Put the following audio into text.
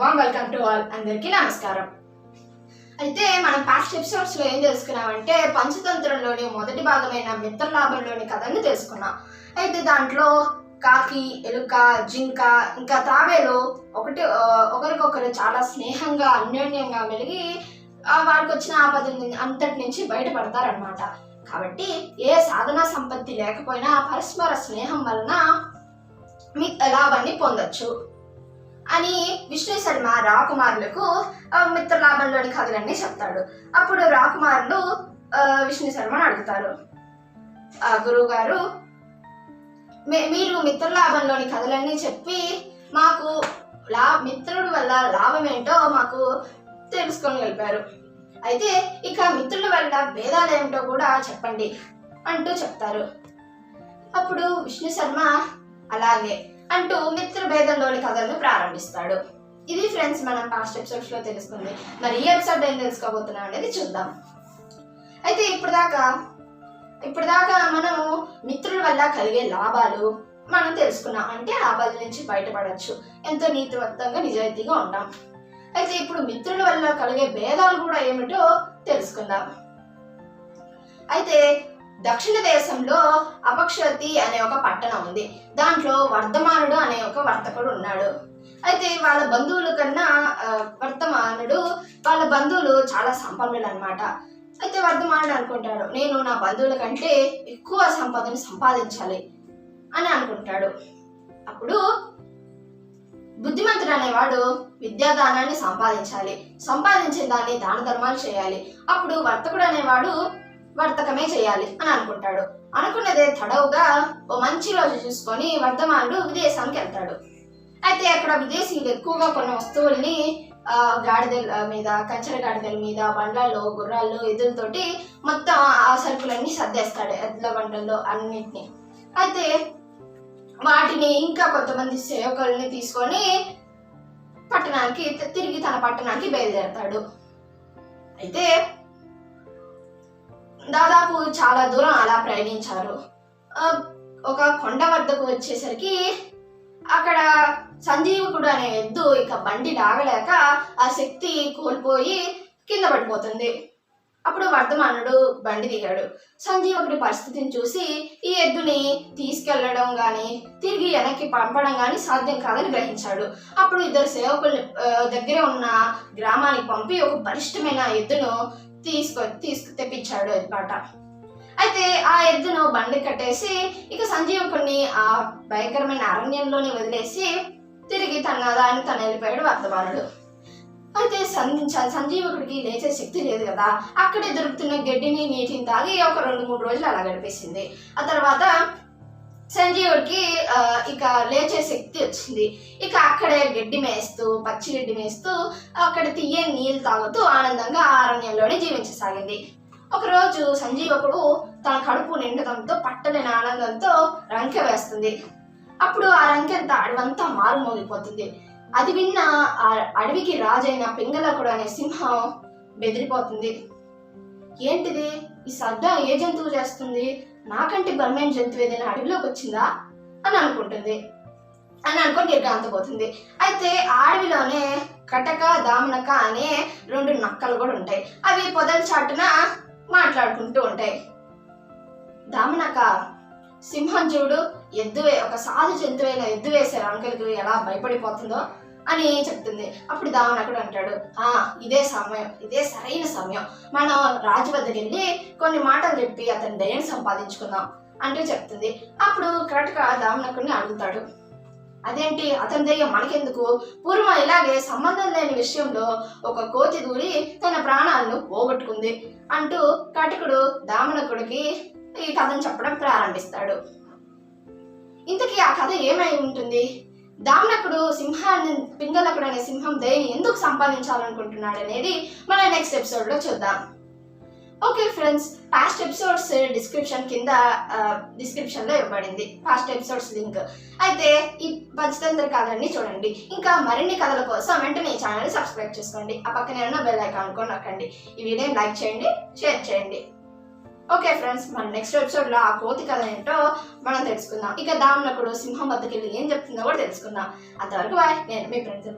Warm welcome to all అందరికీ నమస్కారం. అయితే మనం పాస్ట్ ఎపిసోడ్స్లో ఏం తెలుసుకున్నామంటే పంచతంత్రంలోని మొదటి భాగమైన మిత్రలాభంలోని కథను తెలుసుకున్నాం. అయితే దాంట్లో కాకి ఎలుక జింక ఇంకా తాబేలు ఒకటి ఒకరికొకరు చాలా స్నేహంగా అన్యోన్యంగా మెలిగి వాళ్ళకి వచ్చిన ఆపద అంతటి నుంచి బయటపడతారనమాట కాబట్టి ఏ సాధన సంపత్తి లేకపోయినా పరస్పర స్నేహం వలన మీ లాభాన్ని పొందొచ్చు. అని విష్ణు శర్మ రాకుమారులకు మిత్రలాభంలోని కథలన్నీ చెప్తాడు. అప్పుడు రాకుమారులు విష్ణు శర్మను అడుగుతారు. ఆ, గురువు గారు మీ- మీరు మిత్రలాభంలోని కథలన్నీ చెప్పి మాకు లా మిత్రుడు వల్ల లాభం ఏంటో మాకు తెలుసుకొని వెళ్ళిపారు అయితే ఇక మిత్రుల వల్ల భేదాలు ఏమిటో కూడా చెప్పండి అంటూ చెప్తారు. అప్పుడు విష్ణు శర్మ అలాగే అంటూ మిత్ర భేదంలోని కథలను ప్రారంభిస్తాడు. ఇది ఫ్రెండ్స్ మనం పాస్ట్ ఎపిసోడ్స్లో తెలుసుకుంది. మరి ఈ ఎపిసోడ్ ఏం తెలుసుకోబోతున్నాం అనేది చూద్దాం. అయితే ఇప్పుడు దాకా ఇప్పుడు దాకా మనము మిత్రుల వల్ల కలిగే లాభాలు మనం తెలుసుకున్నాం అంటే లాభాల నుంచి బయటపడచ్చు. ఎంతో నీతివంతంగా నిజాయితీగా ఉంటాం. అయితే ఇప్పుడు మిత్రుల వల్ల కలిగే భేదాలు కూడా ఏమిటో తెలుసుకుందాం. అయితే దక్షిణ దేశంలో అపక్షతి అనే ఒక పట్టణం ఉంది. దాంట్లో వర్ధమానుడు అనే ఒక వర్తకుడు ఉన్నాడు. అయితే వాళ్ళ బంధువుల కన్నా వర్ధమానుడు వాళ్ళ బంధువులు చాలా సంపన్నులు అనమాట అయితే వర్ధమానుడు అనుకుంటాడు నేను నా బంధువుల కంటే ఎక్కువ సంపదను సంపాదించాలి అని అనుకుంటాడు. అప్పుడు బుద్ధిమంతుడు అనేవాడు విద్యాదానాన్ని సంపాదించాలి. సంపాదించిన దాన్ని దాన ధర్మాలు చేయాలి. అప్పుడు వర్తకుడు అనేవాడు వర్తకమే చేయాలి అని అనుకుంటాడు. అనుకున్నదే తడవుగా ఓ మంచి రోజు చూసుకొని వర్ధమానుడు విదేశానికి వెళ్తాడు. అయితే అక్కడ విదేశీయులు ఎక్కువగా కొన్న వస్తువుల్ని ఆ, గాడిదల మీద కంచెల గాడిదల మీద బండ్లలో గుర్రాల్లో ఎదులతోటి మొత్తం ఆ సరుకులన్నీ సర్దేస్తాడు ఎద్దుల బండల్లో అన్నిటిని. అయితే వాటిని ఇంకా కొంతమంది సేవకుల్ని తీసుకొని పట్టణానికి తిరిగి తన పట్టణానికి బయలుదేరతాడు. అయితే దాదాపు చాలా దూరం అలా ప్రయాణించారు. ఒక కొండ వద్దకు వచ్చేసరికి అక్కడ సంజీవకుడు అనే ఎద్దు ఇక బండి లాగలేక ఆ శక్తి కోల్పోయి కింద పడిపోతుంది. అప్పుడు వర్ధమానుడు బండి దిగాడు. సంజీవకుడి పరిస్థితిని చూసి ఈ ఎద్దుని తీసుకెళ్ళడం కానీ తిరిగి వెనక్కి పంపడం కానీ సాధ్యం కాదని గ్రహించాడు. అప్పుడు ఇద్దరు సేవకులు దగ్గర ఉన్న గ్రామానికి పంపి ఒక బలిష్టమైన ఎద్దును తీసుకొ తీసుకు తెప్పించాడు అనమాట అయితే ఆ ఎద్దును బండి కట్టేసి ఇక సంజీవకుడిని ఆ భయంకరమైన అరణ్యంలోనే వదిలేసి తిరిగి తన దాన్ని తను వెళ్ళిపోయాడు వర్ధమానుడు అయితే సం- సంజీవకుడికి లేచే శక్తి లేదు కదా. అక్కడే దొరుకుతున్న గడ్డిని నీటిని తాగి ఒక రెండు మూడు రోజులు అలా గడిపేసింది. ఆ తర్వాత సూర్యుడికి ఇక లేచే శక్తి వచ్చింది. ఇక అక్కడే గడ్డి మేస్తూ పచ్చి గడ్డి మేస్తూ అక్కడ తీయే నీళ్ళు తాగుతూ ఆనందంగా ఆ అరణ్యంలోనే జీవించసాగింది. ఒకరోజు సంజీవకుడు తన కడుపు నిండడంతో పట్టలేని ఆనందంతో రంకె వేస్తుంది. అప్పుడు ఆ రంకెంత అడవంతా మారుమోగిపోతుంది. అది విన్న ఆ అడవికి రాజైన పింగళకుడు అనే సింహం బెదిరిపోతుంది. ఏంటిది? ఈ శబ్దం ఏ జంతువు చేస్తుంది? నాకంటే బలమైన జంతువు ఏదైనా అడవిలోకి వచ్చిందా అని అనుకుంటుంది. అని అనుకొని నిర్గాంతపోతుంది అయితే అడవిలోనే కటక దామనక అనే రెండు నక్కలు కూడా ఉంటాయి. అవి పొదల చాటున మాట్లాడుకుంటూ ఉంటాయి. దామనక సింహం చూడు ఎద్దు వే- ఒక సాధు జంతువైన ఎద్దు వేసే రంకెలకు ఎలా భయపడిపోతుందో అని చెప్తుంది. అప్పుడు దావనకుడు అంటాడు ఆ ఇదే సమయం ఇదే సరైన సమయం. మనం రాజు వద్దకు వెళ్ళి కొన్ని మాటలు చెప్పి అతని దయని సంపాదించుకుందాం అంటూ చెప్తుంది. అప్పుడు కరెక్ట్గా దామనకుడిని అడుగుతాడు అదేంటి? అతని దయ్యం మనకెందుకు? పూర్వం ఇలాగే సంబంధం లేని విషయంలో ఒక కోతి దూరి తన ప్రాణాలను పోగొట్టుకుంది అంటూ కటకుడు దామనకుడికి ఈ కథను చెప్పడం ప్రారంభిస్తాడు. ఇంతకీ ఆ కథ ఏమై ఉంటుంది? దామనకుడు సింహాన్ని పింగళకుడు అనే సింహం దయని ఎందుకు సంపాదించాలనుకుంటున్నాడు అనేది మన నెక్స్ట్ ఎపిసోడ్లో చూద్దాం. Okay friends past episodes description కింద డిస్క్రిప్షన్లో ఇవ్వబడింది. పాస్ట్ ఎపిసోడ్స్ లింక్ అయితే ఈ పంచతంత్ర కథలన్నీ చూడండి. ఇంకా మరిన్ని కథల కోసం వెంటనే ఈ ఛానల్ సబ్స్క్రైబ్ చేసుకోండి. ఆ పక్కనే ఉన్న బెల్ ఐకాన్ కూడా నొక్కండి. ఈ వీడియోని లైక్ చేయండి షేర్ చేయండి. ఓకే ఫ్రెండ్స్ మన నెక్స్ట్ ఎపిసోడ్లో ఆ కోతి కథ ఏంటో మనం తెలుసుకుందాం. ఇక దామనకుడు సింహం వద్దకెళ్ళి ఏం చెప్తుందో కూడా తెలుసుకుందాం. అంతవరకు బాయ్ నేను మీ ఫ్రెండ్స్